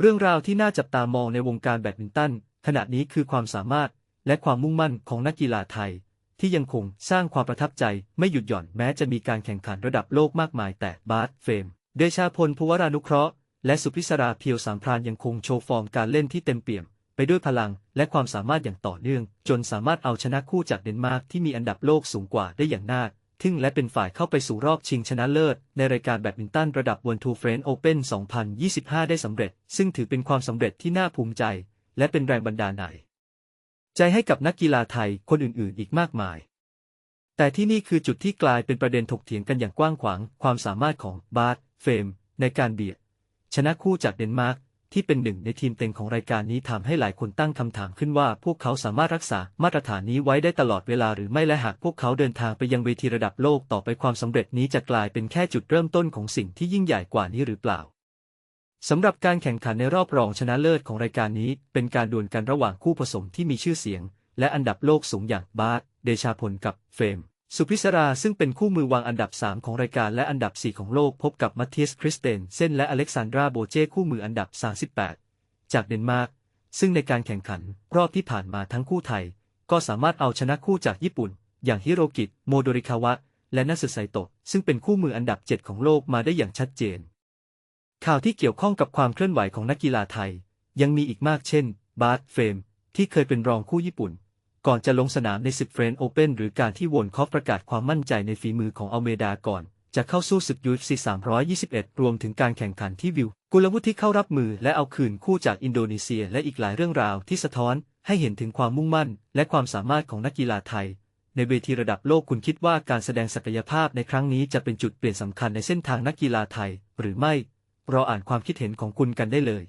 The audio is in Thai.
เรื่องราวที่น่าจับตามองในวงการแบดมินตันขณะนี้คือความสามารถและความมุ่งมั่นของนักกีฬาไทย ที่ยังคงสร้างความประทับใจไม่หยุดหย่อนแม้จะมีการแข่งขันระดับโลกมากมายแต่บาสเฟรมเดชาพลภูวรานุเคราะห์ และสุพิศราเพียวสามพรานยังคงโชว์ฟอร์มการเล่นที่เต็มเปี่ยม ไปด้วยพลังและความสามารถอย่างต่อเนื่อง จนสามารถเอาชนะคู่จากเดนมาร์กที่มีอันดับโลกสูงกว่าได้อย่างน่า ทึ่งและเป็นฝ่ายเข้าไปสู่รอบชิงชนะเลิศ ในรายการแบดมินตันระดับ World Tour French Open 2025 ได้สำเร็จ ซึ่งถือเป็นความสำเร็จที่น่าภูมิใจ และเป็นแรงบันดาลใจให้กับนักกีฬาไทยคนอื่นๆ อีกมากมาย แต่ที่นี่คือจุดที่กลายเป็นประเด็นถกเถียงกันอย่างกว้างขวาง ความสามารถของบาร์เฟรมในการเบียดชนะคู่จากเดนมาร์ก ที่เป็นหนึ่งในทีมเต็งของรายการนี้ทำให้หลายคนตั้งคำถามขึ้นว่า พวกเขาสามารถรักษามาตรฐานนี้ไว้ได้ตลอดเวลาหรือไม่และหากพวกเขาเดินทางไปยังเวทีระดับโลกต่อไปความสำเร็จนี้จะกลายเป็นแค่จุดเริ่มต้นของสิ่งที่ยิ่งใหญ่กว่านี้หรือเปล่าสำหรับการแข่งขันในรอบรองชนะเลิศของรายการนี้ เป็นการดวลกันระหว่างคู่ผสมที่มีชื่อเสียง และอันดับโลกสูงอย่างบาสเดชาพลกับเฟรม สุพิศราซึ่งเป็นคู่มือวางอันดับ 3 ของรายการและอันดับ 4 ของโลกพบกับมัตเทียสคริสเตนเซนและอเล็กซานดราโบเจคู่มืออันดับ 38 จากเดนมาร์ก ซึ่งในการแข่งขันรอบที่ผ่านมาทั้งคู่ไทย ก็สามารถเอาชนะคู่จากญี่ปุ่น อย่างฮิโรกิโมโดริคาวะ และนัสึไซโตะซึ่งเป็นคู่มืออันดับ 7 ของโลกมาได้อย่างชัดเจน ข่าวที่เกี่ยวข้องกับความเคลื่อนไหวของนักกีฬาไทย ยังมีอีกมากเช่น บาร์เฟรมที่เคยเป็นรองคู่ญี่ปุ่น ก่อนจะลงสนามในศึกเฟรนโอเปนหรือการที่วอนคอฟประกาศความมั่นใจในฝีมือของอัลเมดาก่อน จะเข้าสู้ศึกยูซี321 รวมถึงการแข่งขันที่วิว กุลวุฒิที่เข้ารับมือและเอาคืนคู่จากอินโดนีเซียและอีกหลายเรื่องราวที่สะท้อนให้เห็นถึงความมุ่งมั่น และความสามารถของนักกีฬาไทย ในเวทีระดับโลกคุณคิดว่าการแสดงศักยภาพในครั้งนี้จะเป็นจุดเปลี่ยนสำคัญในเส้นทางนักกีฬาไทย หรือไม่รออ่านความคิดเห็นของคุณกันได้เลย